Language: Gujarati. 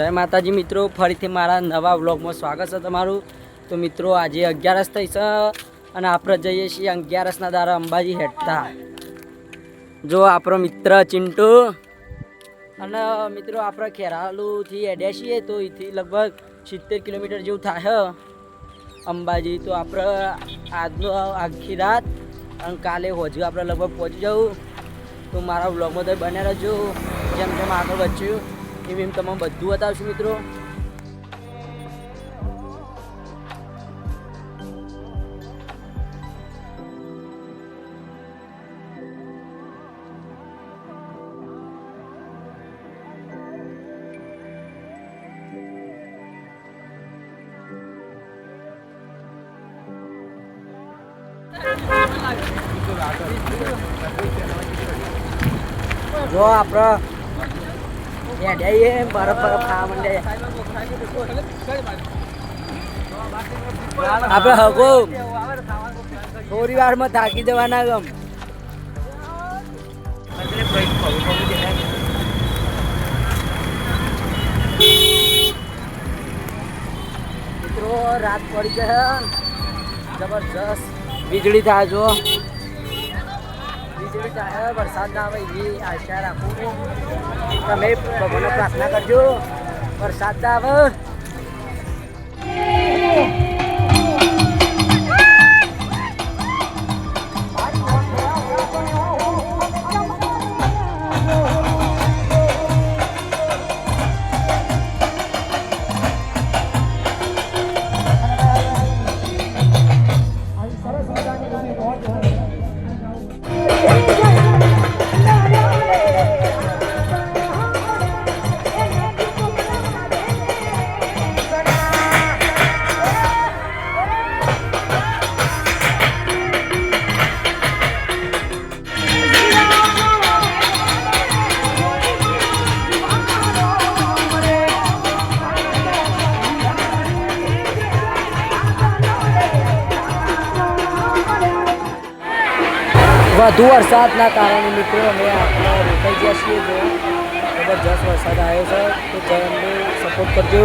જય માતાજી મિત્રો, ફરીથી મારા નવા વ્લોગમાં સ્વાગત છે તમારું. તો મિત્રો, આજે અગિયારસ થઈ છે અને આપણે જઈએ છીએ અગિયારસના દારા અંબાજી હેઠતા. જો આપણો મિત્ર ચિંટુ અને મિત્રો, આપણે ખેરાલુથી હેડ્યા છીએ તો અહીંથી લગભગ સિત્તેર કિલોમીટર જેવું થાય. અંબાજી, તો આપણે આજનો આખી રાત અને કાલે હોજુ આપણે લગભગ પહોંચી જવું. તો મારા વ્લોગમાં તો બને રહેજો. જેમ જેમ આગળ વધ્યું એમ એમ તમને બધું બતાવશું મિત્રો જો આપણે હેડ્યા બરફ બરફ ખાવા માંડે આપણે હકો થોડી થાકી જવાના ગમ. રાત પડી છે. જબરજસ્ત વીજળી થાય જો વીજળી વરસાદ ના આવે એવી આશા રાખું તમે ભગવાનને પ્રાર્થના કરજો. વરસાદ ના આવે. વધુ વરસાદના કારણે મિત્રો અમે આપણે રોકાઈ ગયા છીએ જો. જબરજસ્ત વરસાદ આવ્યો છે. તો જય અમને સપોર્ટ કરજો.